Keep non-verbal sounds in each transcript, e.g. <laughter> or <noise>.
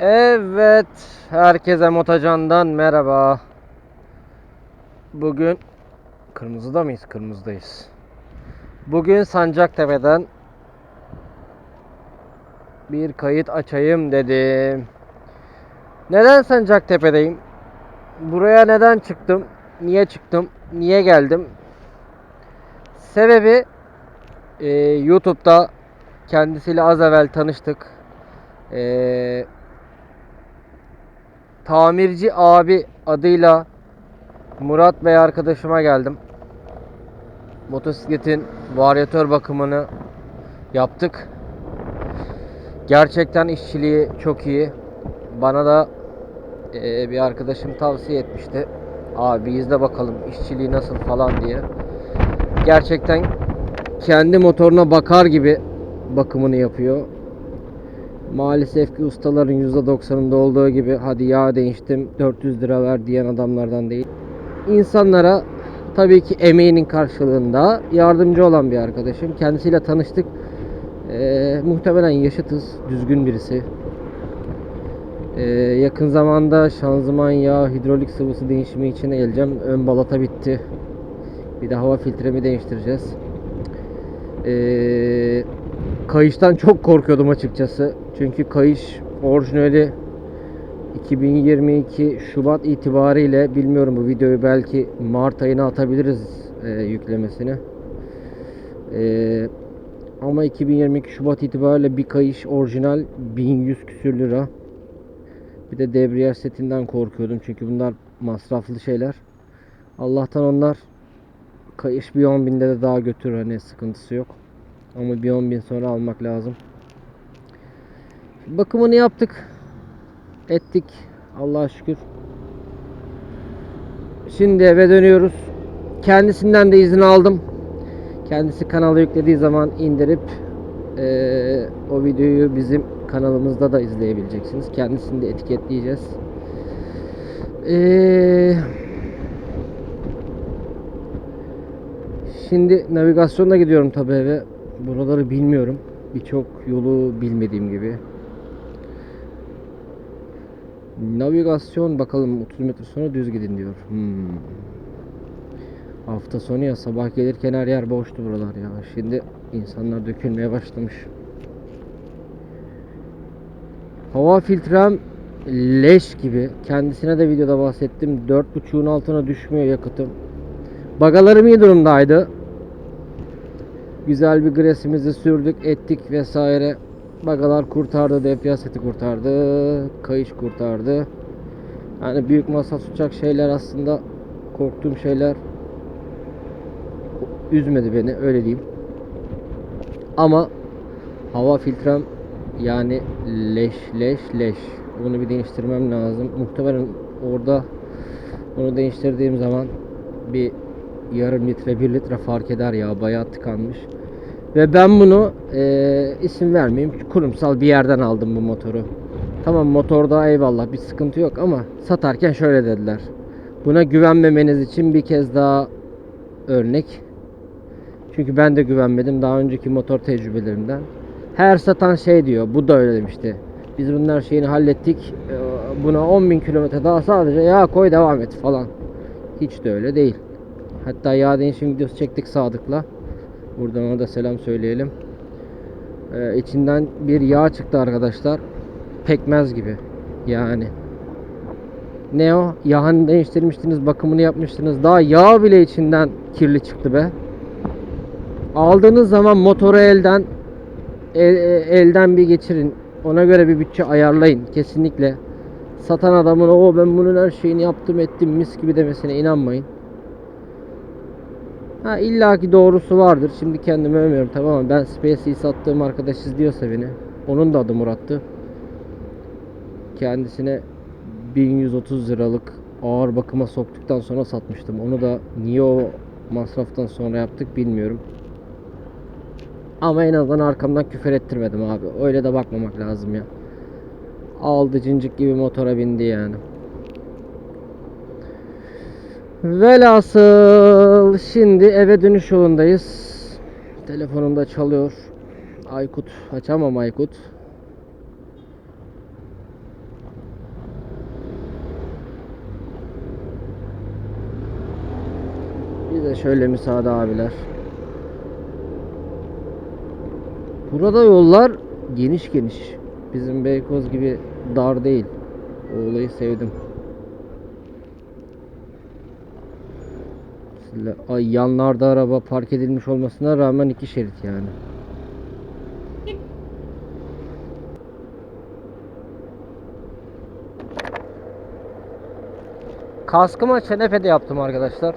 Evet, herkese Motacan'dan merhaba. Bugün kırmızıda mıyız? Kırmızıdayız. Bugün Sancaktepe'den bir kayıt açayım dedim. Neden Sancaktepe'deyim? Buraya neden çıktım? Niye çıktım? Niye geldim? Sebebi e, YouTube'da kendisiyle az evvel tanıştık. Eee Tamirci abi adıyla Murat Bey arkadaşıma geldim. Motosikletin varyatör bakımını yaptık. Gerçekten işçiliği çok iyi. Bana da eee, bir arkadaşım tavsiye etmişti. Abi izle bakalım işçiliği nasıl falan diye. Gerçekten kendi motoruna bakar gibi bakımını yapıyor. Maalesef ki ustaların %90'ında olduğu gibi hadi yağ değiştim 400 lira ver diyen adamlardan değil. İnsanlara tabii ki emeğinin karşılığında yardımcı olan bir arkadaşım. Kendisiyle tanıştık. Ee, muhtemelen yaşıtız, düzgün birisi. Ee, yakın zamanda şanzıman yağı, hidrolik sıvısı değişimi için geleceğim. Ön balata bitti. Bir de hava filtremi değiştireceğiz. Ee, kayıştan çok korkuyordum açıkçası. Çünkü kayış orijinali 2022 Şubat itibariyle bilmiyorum bu videoyu belki Mart ayına atabiliriz e, yüklemesini. E, ama 2022 Şubat itibariyle bir kayış orijinal 1100 küsür lira. Bir de debriyaj setinden korkuyordum çünkü bunlar masraflı şeyler. Allah'tan onlar kayış bir 10 binde de daha götürür hani sıkıntısı yok. Ama bir 10 bin sonra almak lazım. Bakımını yaptık. Ettik. Allah'a şükür. Şimdi eve dönüyoruz. Kendisinden de izin aldım. Kendisi kanalı yüklediği zaman indirip eee, o videoyu bizim kanalımızda da izleyebileceksiniz. Kendisini de etiketleyeceğiz. Eee Şimdi navigasyonla gidiyorum tabi eve. Buraları bilmiyorum. Birçok yolu bilmediğim gibi. Navigasyon bakalım 30 metre sonra düz gidin diyor. Hmm. Hafta sonu ya sabah gelirken her yer boştu buralar ya. Şimdi insanlar dökülmeye başlamış. Hava filtrem leş gibi. Kendisine de videoda bahsettim. 4.5'un altına düşmüyor yakıtım. Bagalarım iyi durumdaydı. Güzel bir gresimizi sürdük, ettik vesaire. Bagalar kurtardı, debriyaj seti kurtardı, kayış kurtardı. Yani büyük masraf tutacak şeyler aslında korktuğum şeyler üzmedi beni öyle diyeyim. Ama hava filtrem yani leş leş leş. Bunu bir değiştirmem lazım. Muhtemelen orada bunu değiştirdiğim zaman bir yarım litre bir litre fark eder ya bayağı tıkanmış. Ve ben bunu e, isim vermeyeyim kurumsal bir yerden aldım bu motoru. Tamam motorda eyvallah bir sıkıntı yok ama satarken şöyle dediler. Buna güvenmemeniz için bir kez daha örnek. Çünkü ben de güvenmedim daha önceki motor tecrübelerimden. Her satan şey diyor. Bu da öyle demişti. Biz bunun her şeyini hallettik. e, Buna 10.000 kilometre daha sadece yağ koy devam et falan. Hiç de öyle değil. Hatta yağ değişim videosu çektik Sadık'la. Buradan ona da selam söyleyelim. Ee, içinden bir yağ çıktı arkadaşlar. Pekmez gibi. Yani. Ne o? Yağını değiştirmiştiniz, bakımını yapmıştınız. Daha yağ bile içinden kirli çıktı be. Aldığınız zaman motoru elden el- e- elden bir geçirin. Ona göre bir bütçe ayarlayın kesinlikle. Satan adamın o ben bunun her şeyini yaptım ettim mis gibi demesine inanmayın. Ha illaki doğrusu vardır. Şimdi kendimi övmüyorum tamam ama ben Space'i sattığım arkadaş izliyorsa beni. Onun da adı Murat'tı. Kendisine 1130 liralık ağır bakıma soktuktan sonra satmıştım. Onu da niye o masraftan sonra yaptık bilmiyorum. Ama en azından arkamdan küfür ettirmedim abi. Öyle de bakmamak lazım ya. Aldı cincik gibi motora bindi yani. Velhasıl şimdi eve dönüş yolundayız. Telefonum da çalıyor. Aykut açamam Aykut. Bir de şöyle müsaade abiler. Burada yollar geniş geniş. Bizim Beykoz gibi dar değil. O olayı sevdim. Ay yanlarda araba park edilmiş olmasına rağmen iki şerit yani. Kaskıma çenefede yaptım arkadaşlar.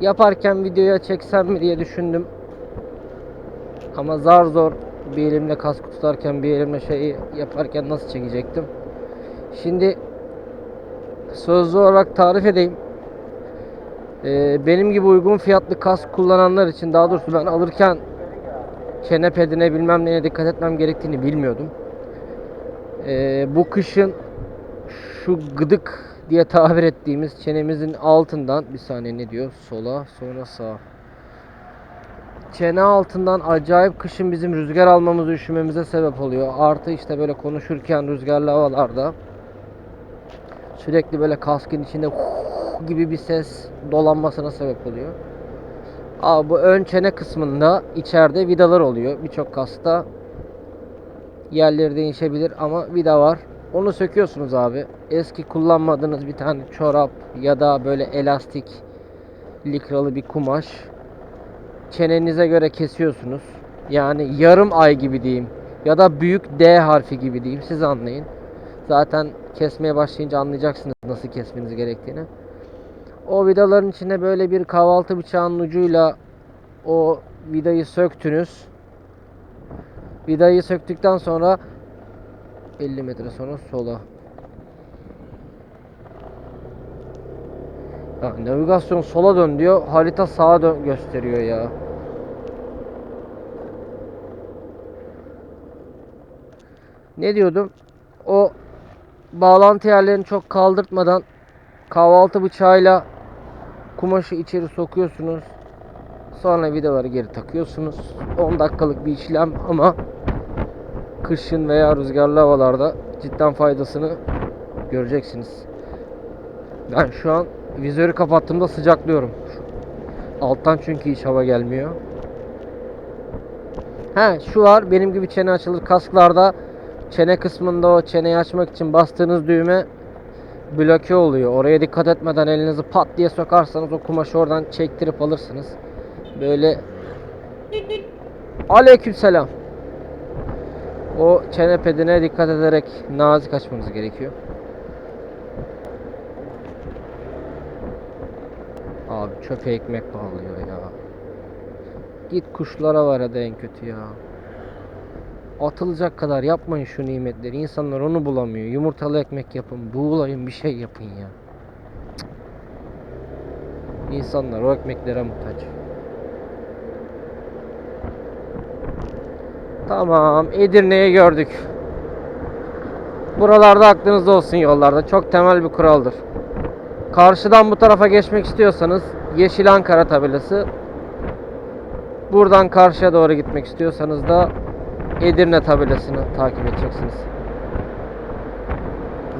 Yaparken videoya çeksem mi diye düşündüm. Ama zar zor bir elimle kask tutarken bir elimle şeyi yaparken nasıl çekecektim. Şimdi sözlü olarak tarif edeyim. Ee, benim gibi uygun fiyatlı kask kullananlar için daha doğrusu ben alırken çene pedine bilmem neye dikkat etmem gerektiğini bilmiyordum. Ee, bu kışın şu gıdık diye tabir ettiğimiz çenemizin altından bir saniye ne diyor? Sola sonra sağa. Çene altından acayip kışın bizim rüzgar almamızı üşümemize sebep oluyor. Artı işte böyle konuşurken rüzgarlı havalarda sürekli böyle kaskın içinde gibi bir ses dolanmasına sebep oluyor. Abi bu ön çene kısmında içeride vidalar oluyor. Birçok kasta yerleri değişebilir ama vida var. Onu söküyorsunuz abi. Eski kullanmadığınız bir tane çorap ya da böyle elastik likralı bir kumaş çenenize göre kesiyorsunuz. Yani yarım ay gibi diyeyim ya da büyük D harfi gibi diyeyim siz anlayın. Zaten kesmeye başlayınca anlayacaksınız nasıl kesmeniz gerektiğini. O vidaların içine böyle bir kahvaltı bıçağının ucuyla o vidayı söktünüz. Vidayı söktükten sonra 50 metre sonra sola. Ha, navigasyon sola dön diyor. Harita sağa dön gösteriyor ya. Ne diyordum? O bağlantı yerlerini çok kaldırtmadan kahvaltı bıçağıyla kumaşı içeri sokuyorsunuz. Sonra vidaları geri takıyorsunuz. 10 dakikalık bir işlem ama kışın veya rüzgarlı havalarda cidden faydasını göreceksiniz. Ben şu an vizörü kapattığımda sıcaklıyorum. Alttan çünkü hiç hava gelmiyor. He şu var benim gibi çene açılır kasklarda çene kısmında o çeneyi açmak için bastığınız düğme bloke oluyor. Oraya dikkat etmeden elinizi pat diye sokarsanız o kumaşı oradan çektirip alırsınız. Böyle Aleykümselam. O çene pedine dikkat ederek nazik açmanız gerekiyor. Abi çöpe ekmek bağlıyor ya. Git kuşlara var hadi en kötü ya. Atılacak kadar yapmayın şu nimetleri. İnsanlar onu bulamıyor. Yumurtalı ekmek yapın, buğulayın bir şey yapın ya. İnsanlar o ekmeklere muhtaç. Tamam, Edirne'yi gördük. Buralarda aklınızda olsun yollarda. Çok temel bir kuraldır. Karşıdan bu tarafa geçmek istiyorsanız Yeşil Ankara tabelası. Buradan karşıya doğru gitmek istiyorsanız da Edirne tabelasını takip edeceksiniz.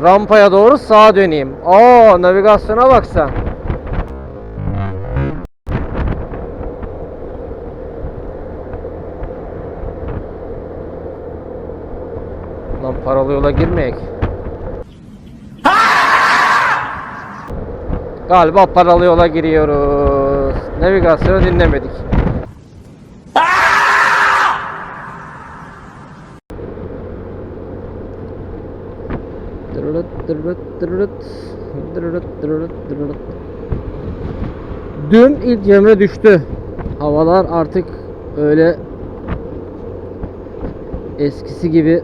Rampaya doğru sağa döneyim. Aa navigasyona bak sen. Lan paralı yola girmeyek. Galiba paralı yola giriyoruz. Navigasyonu dinlemedik. Dün ilk cemre düştü. Havalar artık öyle eskisi gibi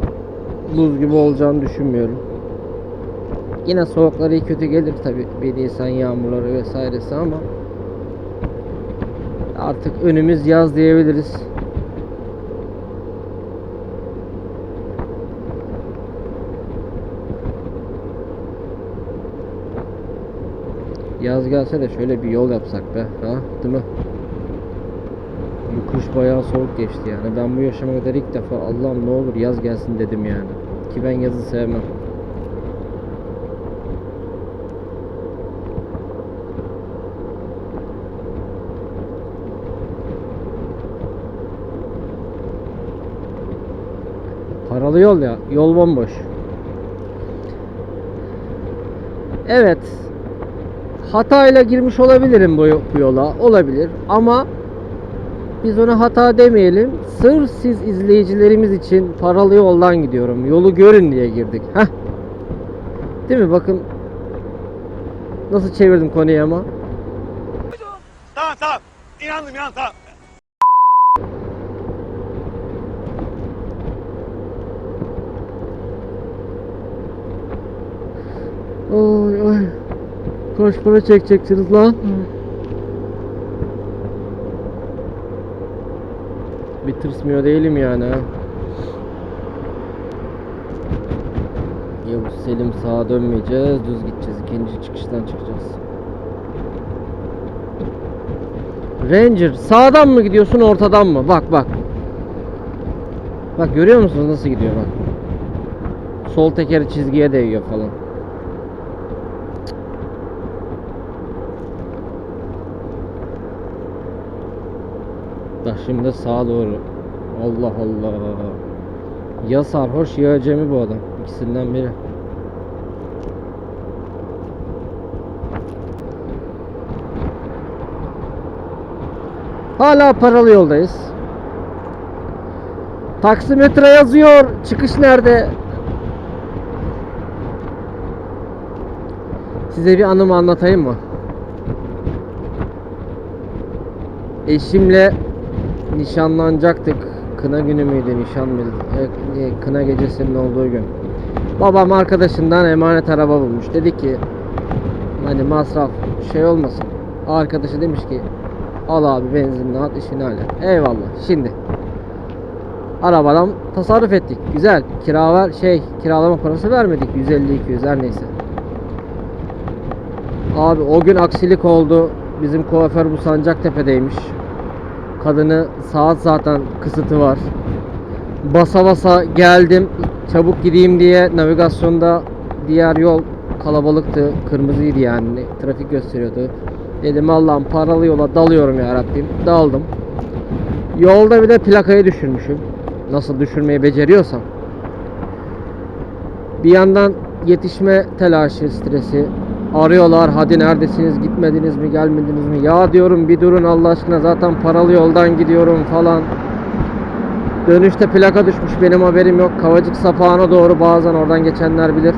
buz gibi olacağını düşünmüyorum. Yine soğukları iyi kötü gelir tabi bir Nisan yağmurları vesairesi ama artık önümüz yaz diyebiliriz. Yaz gelse de şöyle bir yol yapsak be. Ha? Değil mi? Bu kış bayağı soğuk geçti yani. Ben bu yaşama kadar ilk defa Allah'ım ne olur yaz gelsin dedim yani. Ki ben yazı sevmem. Paralı yol ya. Yol bomboş. Evet. Hatayla girmiş olabilirim bu, yola. Olabilir. Ama biz ona hata demeyelim. Sırf siz izleyicilerimiz için paralı yoldan gidiyorum. Yolu görün diye girdik. Heh. Değil mi? Bakın nasıl çevirdim konuyu ama. Tamam tamam. İnandım inandım tamam. Para çekeceksiniz lan? Bir tırsmıyor değilim yani ha. Yavuz Selim sağa dönmeyeceğiz, düz gideceğiz. İkinci çıkıştan çıkacağız. Ranger sağdan mı gidiyorsun ortadan mı? Bak bak. Bak görüyor musunuz nasıl gidiyor bak. Sol tekeri çizgiye değiyor falan. Bak şimdi sağa doğru. Allah Allah. Ya sarhoş ya acemi bu adam. İkisinden biri. Hala paralı yoldayız. Taksimetre yazıyor. Çıkış nerede? Size bir anımı anlatayım mı? Eşimle nişanlanacaktık. Kına günü müydü, nişan mıydı? E, e, Kına gecesinin olduğu gün. Babam arkadaşından emanet araba bulmuş. Dedi ki hani masraf şey olmasın. Arkadaşı demiş ki al abi benzinini at işini hallet. Eyvallah. Şimdi arabadan tasarruf ettik. Güzel. Kira ver şey kiralama parası vermedik. 150 200 her neyse. Abi o gün aksilik oldu. Bizim kuaför bu Sancaktepe'deymiş. Kadını saat zaten kısıtı var. Basa basa geldim. Çabuk gideyim diye navigasyonda diğer yol kalabalıktı. Kırmızıydı yani. Trafik gösteriyordu. Dedim Allah'ım paralı yola dalıyorum ya Rabbim. Daldım. Yolda bir de plakayı düşürmüşüm. Nasıl düşürmeyi beceriyorsam. Bir yandan yetişme telaşı, stresi. Arıyorlar hadi neredesiniz gitmediniz mi gelmediniz mi? Ya diyorum bir durun Allah aşkına zaten paralı yoldan gidiyorum falan. Dönüşte plaka düşmüş benim haberim yok. Kavacık sapağına doğru bazen oradan geçenler bilir.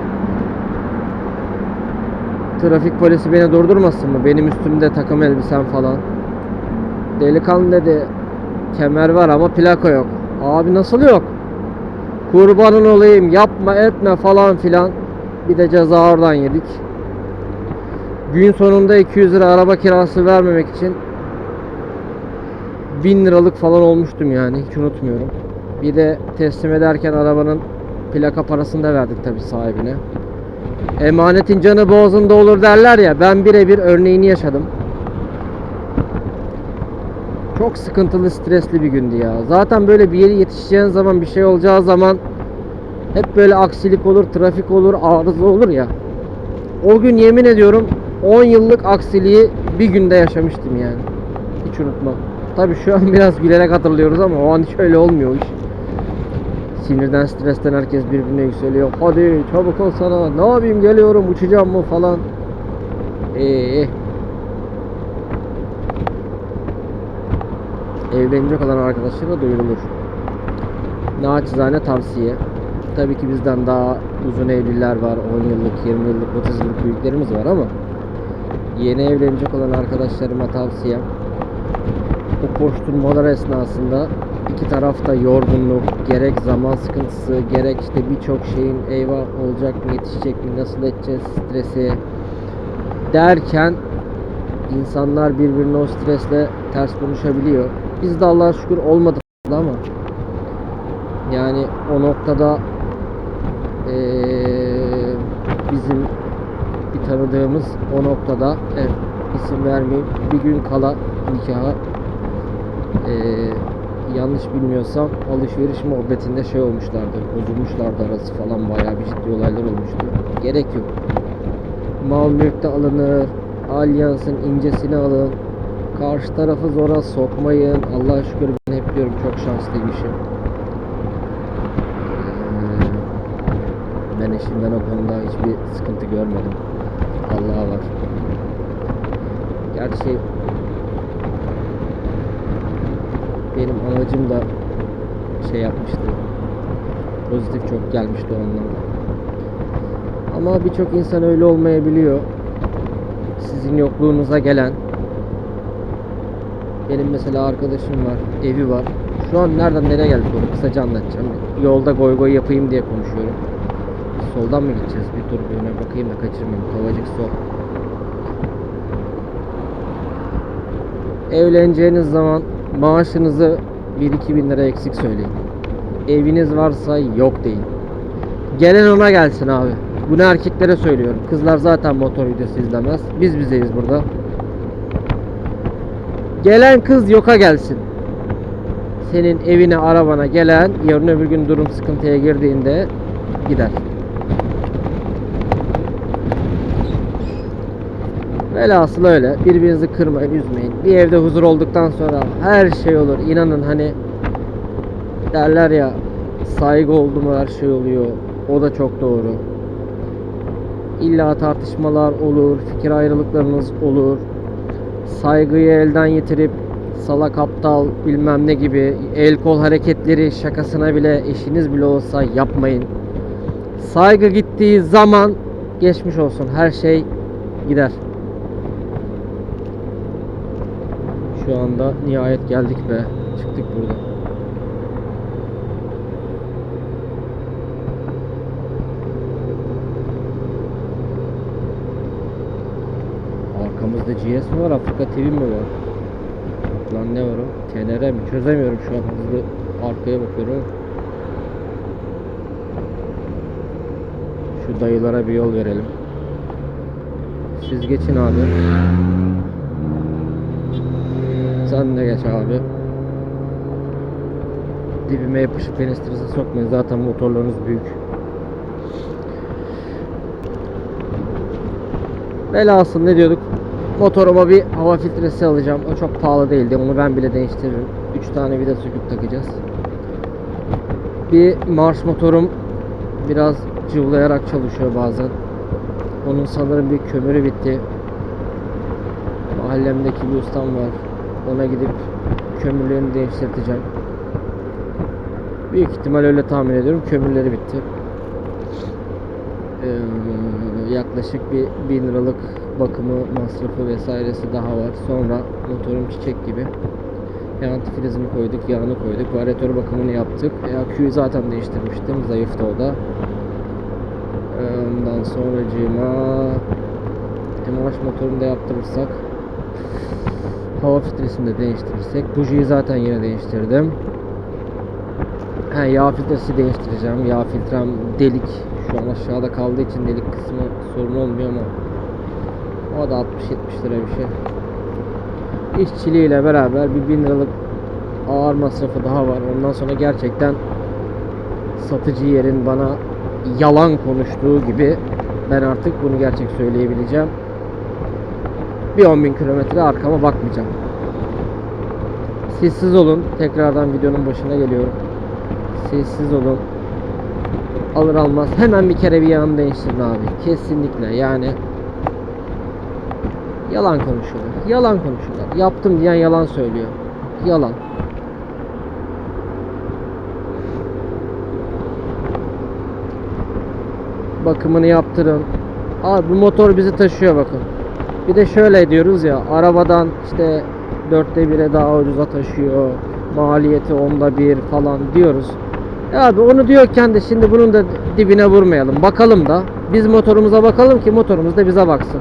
Trafik polisi beni durdurmasın mı? Benim üstümde takım elbisem falan. Delikanlı dedi kemer var ama plaka yok. Abi nasıl yok? Kurbanın olayım yapma etme falan filan. Bir de ceza oradan yedik. Gün sonunda 200 lira araba kirası vermemek için 1000 liralık falan olmuştum yani hiç unutmuyorum. Bir de teslim ederken arabanın plaka parasını da verdik tabi sahibine. Emanetin canı boğazında olur derler ya ben birebir örneğini yaşadım. Çok sıkıntılı, stresli bir gündü ya. Zaten böyle bir yere yetişeceğin zaman bir şey olacağı zaman hep böyle aksilik olur, trafik olur, arıza olur ya. O gün yemin ediyorum 10 yıllık aksiliği bir günde yaşamıştım yani. Hiç unutmam. Tabii şu an <laughs> biraz gülerek hatırlıyoruz ama o an hiç öyle olmuyor iş. Sinirden, stresten herkes birbirine yükseliyor. Hadi çabuk ol sana. Ne yapayım geliyorum uçacağım mı falan. Eee. Evlenecek olan arkadaşlara duyurulur. Naçizane tavsiye. Tabii ki bizden daha uzun evliler var. 10 yıllık, 20 yıllık, 30 yıllık büyüklerimiz var ama yeni evlenecek olan arkadaşlarıma tavsiyem bu koşturmalar esnasında iki tarafta yorgunluk, gerek zaman sıkıntısı, gerek işte birçok şeyin eyvah olacak mı, yetişecek mi, nasıl edeceğiz stresi derken insanlar birbirine o stresle ters konuşabiliyor. Biz de Allah'a şükür olmadık ama yani o noktada eee, bizim bir tanıdığımız o noktada evet, isim vermeyeyim bir gün kala nikaha eee, yanlış bilmiyorsam alışveriş muhabbetinde şey olmuşlardı bozulmuşlardı arası falan bayağı bir ciddi olaylar olmuştu. Gerek yok. Mal mülk de alınır alyansın incesini alın karşı tarafı zora sokmayın. Allah'a şükür ben hep diyorum çok şanslıymışım. Ben eşimden o konuda hiçbir sıkıntı görmedim. Allah'a var. Gerçi benim anacım da şey yapmıştı. Pozitif çok gelmişti o. Ama birçok insan öyle olmayabiliyor. Sizin yokluğunuza gelen benim mesela arkadaşım var, evi var. Şu an nereden nereye geldik onu kısaca anlatacağım. Yolda goy goy yapayım diye konuşuyorum. Soldan mı gideceğiz? Bir dur bir öne bakayım da kaçırmayayım. Kavacık sol. Evleneceğiniz zaman maaşınızı 1-2 bin lira eksik söyleyin. Eviniz varsa yok deyin. Gelen ona gelsin abi. Bunu erkeklere söylüyorum. Kızlar zaten motor videosu izlemez. Biz bizeyiz burada. Gelen kız yoka gelsin. Senin evine, arabana gelen yarın öbür gün durum sıkıntıya girdiğinde gider. Velhasıl öyle. Birbirinizi kırmayın, üzmeyin. Bir evde huzur olduktan sonra her şey olur. İnanın hani derler ya saygı oldu mu her şey oluyor. O da çok doğru. İlla tartışmalar olur, fikir ayrılıklarınız olur. Saygıyı elden yitirip salak aptal bilmem ne gibi el kol hareketleri şakasına bile eşiniz bile olsa yapmayın. Saygı gittiği zaman geçmiş olsun her şey gider. Şu anda nihayet geldik be. Çıktık burada. Arkamızda GS mi var? Afrika TV mi var? Lan ne var o? TNR mi? Çözemiyorum şu an hızlı arkaya bakıyorum. Şu dayılara bir yol verelim. Siz geçin abi. Sen de geç abi. Dibime yapışıp beni strese sokmayın. Zaten motorlarınız büyük. Velhasıl ne diyorduk? Motoruma bir hava filtresi alacağım. O çok pahalı değildi. Onu ben bile değiştiririm. 3 tane vida söküp takacağız. Bir Mars motorum biraz cıvlayarak çalışıyor bazen. Onun sanırım bir kömürü bitti. Mahallemdeki bir ustam var. Ona gidip kömürlerini değiştirteceğim. Büyük ihtimal öyle tahmin ediyorum. Kömürleri bitti. Ee, yaklaşık bir 1000 liralık bakımı masrafı vesairesi daha var. Sonra motorum çiçek gibi. E, antifrizini koyduk, yağını koyduk. Varyatör bakımını yaptık. E, aküyü zaten değiştirmiştim. Zayıftı o da. Ee, ondan sonracığıma MH motorunu da yaptırırsak hava filtresini de değiştirirsek bujiyi zaten yine değiştirdim. He, yağ filtresi değiştireceğim. Yağ filtrem delik. Şu an aşağıda kaldığı için delik kısmı sorun olmuyor ama o da 60-70 lira bir şey. İşçiliğiyle beraber bir 1000 liralık ağır masrafı daha var. Ondan sonra gerçekten satıcı yerin bana yalan konuştuğu gibi ben artık bunu gerçek söyleyebileceğim. Bir 10 bin kilometre arkama bakmayacağım. Sessiz olun. Tekrardan videonun başına geliyorum. Sessiz olun. Alır almaz hemen bir kere bir yağını değiştirin abi. Kesinlikle yani. Yalan konuşuyorlar. Yalan konuşuyorlar. Yaptım diyen yalan söylüyor. Yalan. Bakımını yaptırın. Abi bu motor bizi taşıyor bakın. Bir de şöyle diyoruz ya arabadan işte dörtte bire daha ucuza taşıyor. Maliyeti onda bir falan diyoruz. E abi onu diyorken de şimdi bunun da dibine vurmayalım. Bakalım da biz motorumuza bakalım ki motorumuz da bize baksın.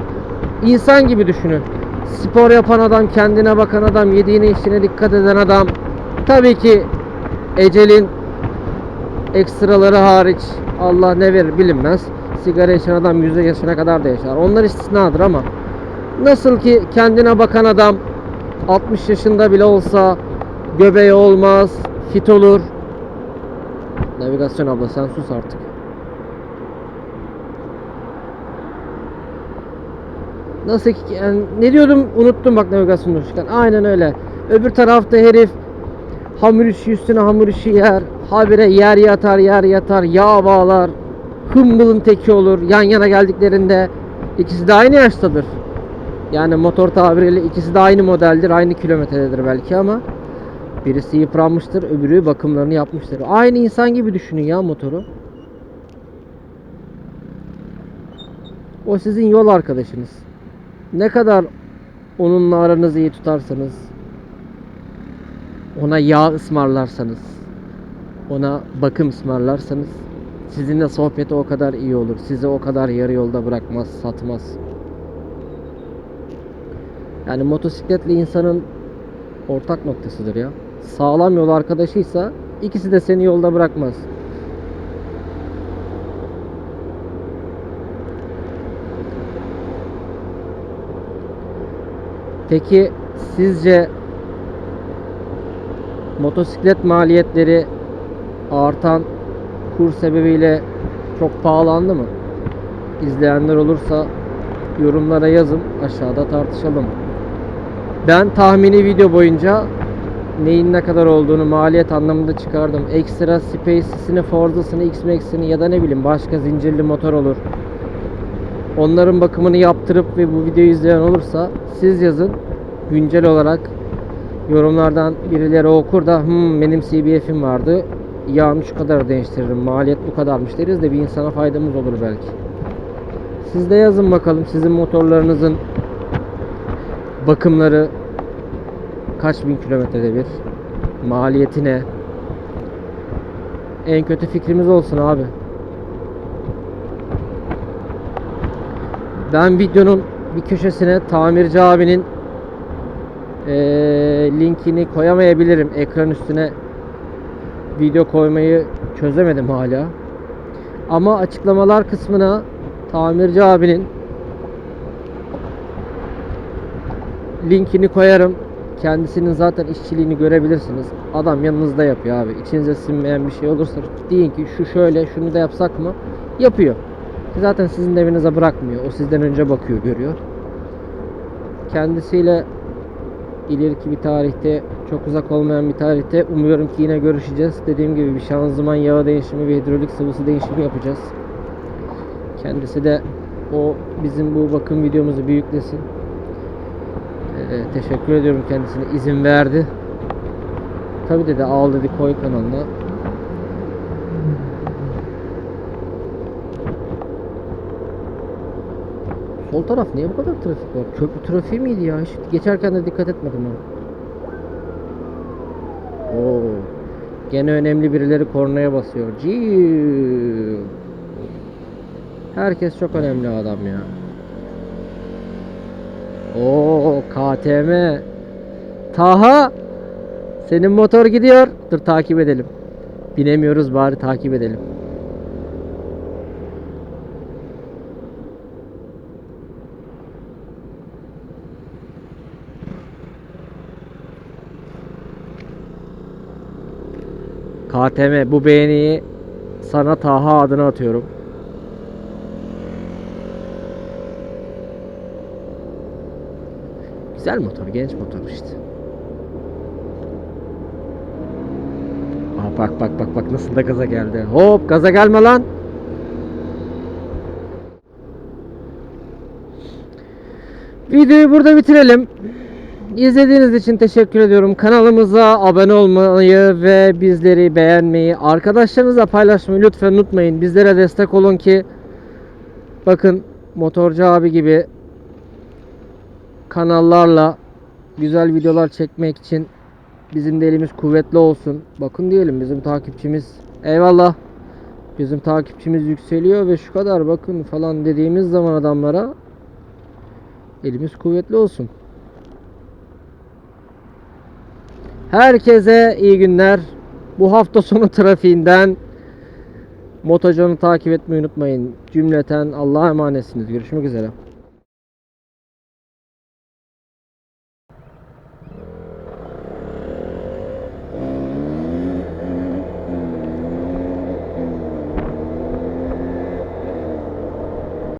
İnsan gibi düşünün. Spor yapan adam, kendine bakan adam, yediğine içtiğine dikkat eden adam. Tabii ki ecelin ekstraları hariç Allah ne verir bilinmez. Sigara içen adam yüzde yaşına kadar da yaşar. Onlar istisnadır ama nasıl ki kendine bakan adam 60 yaşında bile olsa göbeği olmaz, fit olur. Navigasyon abla sen sus artık. Nasıl ki yani ne diyordum unuttum bak navigasyon konuşurken. Aynen öyle. Öbür tarafta herif hamur işi üstüne hamur işi yer. Habire yer yatar yer yatar yağ bağlar. hımbılın teki olur. Yan yana geldiklerinde ikisi de aynı yaştadır. Yani motor tabiriyle ikisi de aynı modeldir, aynı kilometrededir belki ama birisi yıpranmıştır, öbürü bakımlarını yapmıştır. Aynı insan gibi düşünün ya motoru. O sizin yol arkadaşınız. Ne kadar onunla aranızı iyi tutarsanız, ona yağ ısmarlarsanız, ona bakım ısmarlarsanız sizinle sohbeti o kadar iyi olur. Sizi o kadar yarı yolda bırakmaz, satmaz. Yani motosikletle insanın ortak noktasıdır ya. Sağlam yol arkadaşıysa ikisi de seni yolda bırakmaz. Peki sizce motosiklet maliyetleri artan kur sebebiyle çok pahalandı mı? İzleyenler olursa yorumlara yazın aşağıda tartışalım. Ben tahmini video boyunca neyin ne kadar olduğunu maliyet anlamında çıkardım. Ekstra Space'sini, Forza'sını, X-Max'ini ya da ne bileyim başka zincirli motor olur. Onların bakımını yaptırıp ve bu videoyu izleyen olursa siz yazın. Güncel olarak yorumlardan birileri okur da hmm, benim CBF'im vardı. Yağını şu kadar değiştiririm. Maliyet bu kadarmış deriz de bir insana faydamız olur belki. Siz de yazın bakalım sizin motorlarınızın bakımları kaç bin kilometrede bir? Maliyeti ne? En kötü fikrimiz olsun abi. Ben videonun bir köşesine tamirci abinin eee, linkini koyamayabilirim. Ekran üstüne video koymayı çözemedim hala. Ama açıklamalar kısmına tamirci abinin linkini koyarım. Kendisinin zaten işçiliğini görebilirsiniz. Adam yanınızda yapıyor abi. İçinize sinmeyen bir şey olursa deyin ki şu şöyle şunu da yapsak mı? Yapıyor. Zaten sizin evinize bırakmıyor. O sizden önce bakıyor, görüyor. Kendisiyle ileriki bir tarihte, çok uzak olmayan bir tarihte umuyorum ki yine görüşeceğiz. Dediğim gibi bir şanzıman yağı değişimi ve hidrolik sıvısı değişimi yapacağız. Kendisi de o bizim bu bakım videomuzu bir Ee, teşekkür ediyorum kendisine izin verdi. Tabi dedi al dedi koy kanalına. Sol taraf niye bu kadar trafik var? Köprü trafiği miydi ya? Hiç geçerken de dikkat etmedim ben. Oo. Gene önemli birileri kornaya basıyor. Ciii. Herkes çok önemli adam ya. Oo KTM. Taha. Senin motor gidiyor. Dur takip edelim. Binemiyoruz bari takip edelim. KTM bu beğeniyi sana Taha adına atıyorum. Güzel motor, genç motor işte. Aa, bak bak bak bak nasıl da gaza geldi. Hop gaza gelme lan. Videoyu burada bitirelim. İzlediğiniz için teşekkür ediyorum. Kanalımıza abone olmayı ve bizleri beğenmeyi, arkadaşlarınızla paylaşmayı lütfen unutmayın. Bizlere destek olun ki bakın motorcu abi gibi kanallarla güzel videolar çekmek için bizim de elimiz kuvvetli olsun. Bakın diyelim bizim takipçimiz eyvallah. Bizim takipçimiz yükseliyor ve şu kadar bakın falan dediğimiz zaman adamlara elimiz kuvvetli olsun. Herkese iyi günler. Bu hafta sonu <laughs> trafiğinden Motocon'u takip etmeyi unutmayın. Cümleten Allah'a emanetsiniz. Görüşmek üzere.